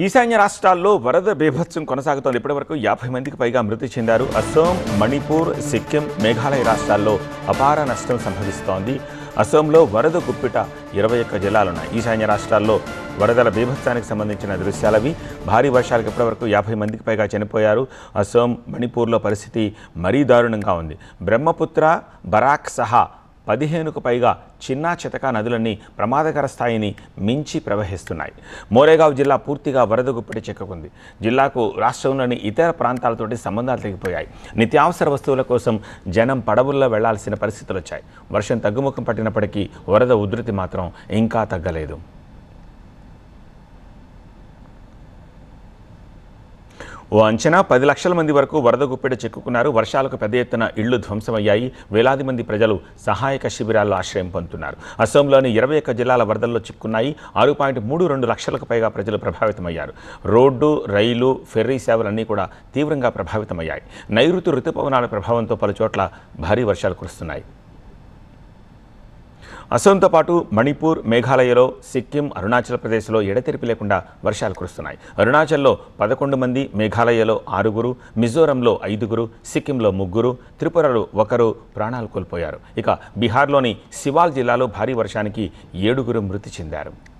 ఈశాన్య రాష్ట్రాల్లో వరద బీభత్సం కొనసాగుతోంది. ఇప్పటివరకు యాభై మందికి పైగా మృతి చెందారు. అస్సోం మణిపూర్ సిక్కిం మేఘాలయ రాష్ట్రాల్లో అపార నష్టం సంభవిస్తోంది. అసోంలో వరద గుప్పిట ఇరవై ఒక్క జిల్లాలున్నాయి. ఈశాన్య రాష్ట్రాల్లో వరదల బీభత్సానికి సంబంధించిన దృశ్యాలవి. భారీ వర్షాలకు ఇప్పటివరకు యాభై మందికి పైగా చనిపోయారు. అసోం మణిపూర్లో పరిస్థితి మరీ దారుణంగా ఉంది. బ్రహ్మపుత్ర బరాక్ సహా పదిహేనుకు పైగా చిన్నా చితకా నదులన్నీ ప్రమాదకర స్థాయిని మించి ప్రవహిస్తున్నాయి. మోరేగావ్ జిల్లా పూర్తిగా వరద గుప్పిడి చిక్కుకుంది. జిల్లాకు రాష్ట్రంలోని ఇతర ప్రాంతాలతోటి సంబంధాలు తెగిపోయాయి. నిత్యావసర వస్తువుల కోసం జనం పడవుల్లో వెళ్ళాల్సిన పరిస్థితులు వచ్చాయి వర్షం తగ్గుముఖం పట్టినప్పటికీ వరద ఉధృతి మాత్రం ఇంకా తగ్గలేదు. ఓ అంచనా పది లక్షల మంది వరకు వరద గుప్పెడ చిక్కుకున్నారు. వర్షాలకు పెద్ద ఎత్తున ఇళ్ళు ధ్వంసమయ్యాయి. వేలాది మంది ప్రజలు సహాయక శిబిరాల్లో ఆశ్రయం పొందుతున్నారు. అసోంలోని ఇరవై ఒక్క జిల్లాల వరదల్లో చిక్కున్నాయి. ఆరు పాయింట్ మూడు రెండు లక్షలకు పైగా ప్రజలు ప్రభావితమయ్యారు. రోడ్డు రైలు ఫెర్రీ సేవలన్నీ కూడా తీవ్రంగా ప్రభావితమయ్యాయి. నైరుతి రుతుపవనాల ప్రభావంతో పలు చోట్ల భారీ వర్షాలు కురుస్తున్నాయి. అసోంతో పాటు మణిపూర్ మేఘాలయలో సిక్కిం అరుణాచల్ ప్రదేశ్లో ఎడతెరిపి లేకుండా వర్షాలు కురుస్తున్నాయి. అరుణాచల్లో పదకొండు మంది మేఘాలయలో ఆరుగురు మిజోరంలో ఐదుగురు సిక్కింలో ముగ్గురు త్రిపురలో ఒకరు ప్రాణాలు కోల్పోయారు. ఇక బీహార్లోని సివాల్ జిల్లాలో భారీ వర్షానికి ఏడుగురు మృతి చెందారు.